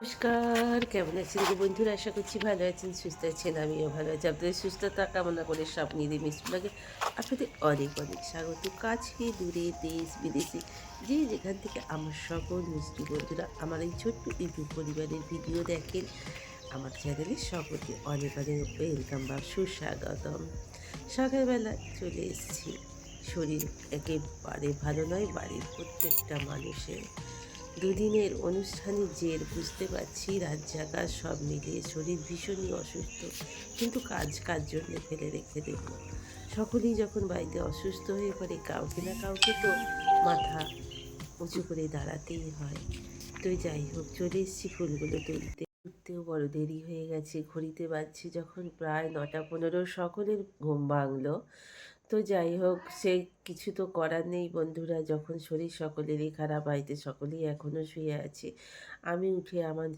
নমস্কার, কেমন আছেন গো বন্ধুরা? আশা করছি ভালো আছেন, সুস্থ আছেন, আমিও ভালো আছি। আপনাদের সুস্থতা কামনা করে স্বপ্নিদি মিশ্রলাগে আপনাদের অনেক অনেক স্বাগত। কাছে, দূরে, দেশ, বিদেশে, যে যেখান থেকে আমার সকল মিষ্টি বন্ধুরা আমার এই ছোট্ট ইউটিউব পরিবারের ভিডিও দেখেন, আমার চ্যানেলে সকলকে অনেক অনেক ওয়েলকাম বা সুস্বাগতম। সকালবেলা চলে এসেছি। শরীর একেবারে ভালো নয়, বাড়ির প্রত্যেকটা মানুষের। দুদিনের অনুষ্ঠানের জের, বুঝতে পারছি জাগা সব মিলিয়ে শরীর ভীষণই অসুস্থ। কিন্তু কাজ কাজ জন্য ফেলে রেখে দেব? সকলেই যখন বাড়িতে অসুস্থ হয়ে পড়ে, কাউকে না কাউকে তো মাথা উঁচু করে দাঁড়াতেই হয়। তো যাই হোক, চলে এসেছি ফুলগুলো তুলতে। উঠতেও বড় দেরি হয়ে গেছে। ঘড়িতে বাজছে যখন প্রায় নটা পনেরো। সকলের ঘুম ভাঙলো। তো যাই হোক, সে কিছু তো করার নেই বন্ধুরা। যখন শরীর সকলেরই খারাপ, বাড়িতে সকলেই এখনও শুয়ে আছে। আমি উঠে আমার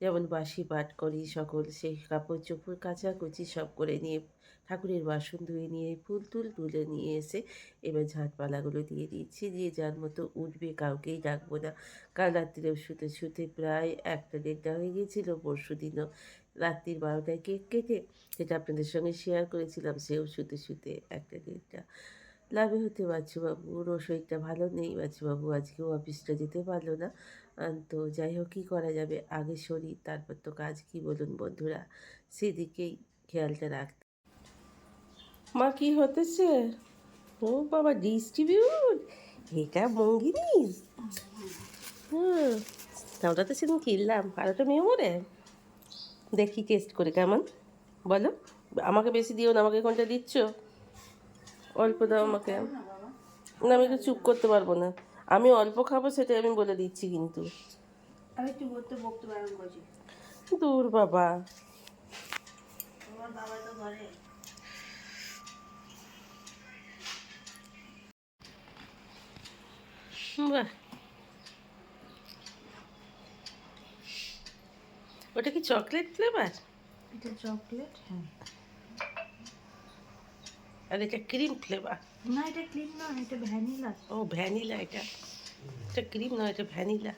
যেমন বাসি পাট করি, সকল সেই কাপড় চোপড় কাচাকুচি সব করে নিয়ে ঠাকুরের বাসন ধুয়ে নিয়ে ফুল টুল তুলে নিয়ে এসে এবার ঝাঁটপালাগুলো দিয়ে দিচ্ছি। দিয়ে যার মতো উঠবে কাউকেই ডাকবো না। কাল রাত্রিরেও শুতে শুতে প্রায় একটা দেড়টা হয়ে গিয়েছিল। পরশু দিনও রাত্রির বারোটায় কেক কেটে যেটা আপনাদের সঙ্গে শেয়ার করেছিলাম সেও শুতে শুতে একটা দেড়টা। লাভে হতে বাচ্চুবাবুরও শরীরটা ভালো নেই। বাচ্চুবাবু আজকেও অফিসটা যেতে পারল না। তো যাই হোক, কী করা যাবে? আগে শরীর তারপর তো কাজ কি বলুন বন্ধুরা? সেদিকেই খেয়ালটা রাখতে মা কি হতেছে? ও বাবা ডিস্ট্রিবিউট এটা মঙ্গিনিস হুম ওটা তো সেদিন কিনলাম। আর ওটা মেমোরে? দেখি টেস্ট করে কেমন? বলো। আমাকে বেশি দিও না আমাকে কোনটা দিচ্ছ? অল্প দাও আমাকে। না আমি চুপ করতে পারব না। আমি অল্প খাব সেটা আমি বলে দিচ্ছি কিন্তু। আমি বকতে দূর বাবা। বাবা তো ঘরে। বাহ। ওটা কি চকলেট ফ্লেভার এটা চকলেট হ্যাঁ। আর এটা ক্রিম ফ্লেভার না এটা ক্লিন না এটা ভ্যানিলা ও ভ্যানিলা এটা। এটা ক্রিম নয় এটা ভ্যানিলা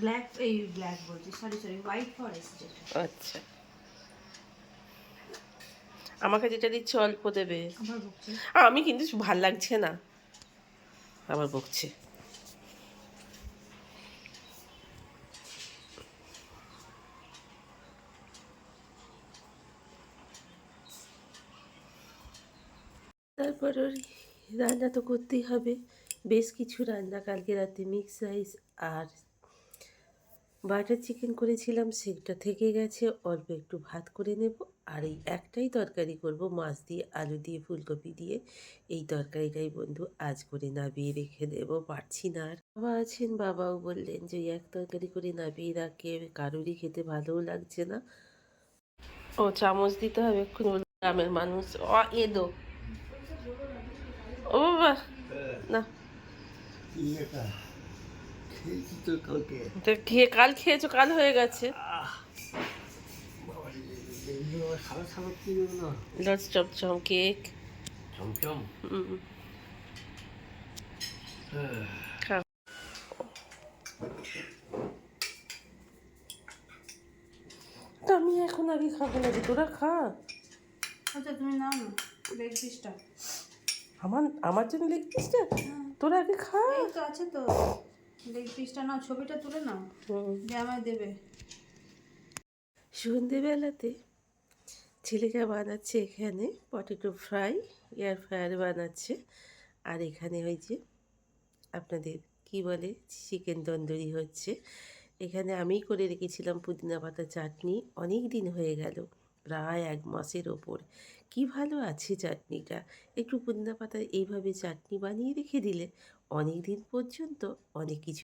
ব্ল্যাক এই ব্ল্যাক বলছি সরি সরি হোয়াইট ফরেস্ট যেটা। আচ্ছা। আমাকে যেটা দিচ্ছে অল্প দেবে। আমার আমি কিন্তু ভালো লাগছে না। আবার বকছে। তারপর রান্না তো করতেই হবে। বেশ কিছু রান্না কালকে রাতে মিক্স রাইস আর বাটার চিকেন করেছিলাম, সেটা থেকে গেছে। অল্প একটু ভাত করে নেব। আর এই একটাই তরকারি করব, মাছ দিয়ে, আলু দিয়ে, ফুলকপি দিয়ে। এই তরকারিটাই বন্ধু, আজ করে নাবিয়ে রেখে দেবো। পারছি না আর। বাবা আছেন, বাবাও বললেন যে এক তরকারি করে নাবিয়ে রাখে, কারোরই খেতে ভালোও লাগছে না। ও চামচ দিতে হবে গ্রামের মানুষ, অ এ দো ও বাবা না খেয়ে কাল খেয়েছো কাল হয়ে গেছে। লস চমচম কেক। চমচম? হ্যাঁ তো আমি এখন আগে খাব না যে তোরা খা। আচ্ছা তুমি নাও না লেগ পিসটা আমার আমার জন্য লেগ পিসটা তোরা আগে খা। এই তো আছে তো। লেগ পিসটা নাও ছবিটা তুলে নাও। যে আমায় দেবে। সন্ধেবেলাতে ছেলেটা বানাচ্ছে এখানে পটেটো ফ্রাই এয়ার ফ্রায়ার বানাচ্ছে। আর এখানে ওই যে আপনাদের কি বলে চিকেন তন্দুরি হচ্ছে। এখানে আমিই করে রেখেছিলাম পুদিনা পাতা চাটনি। অনেক দিন হয়ে গেল। প্রায় এক মাসের ওপর। কি ভালো আছে চাটনিটা। একটু পুদিনা পাতা এইভাবে চাটনি বানিয়ে রেখে দিলে অনেক দিন পর্যন্ত অনেক কিছু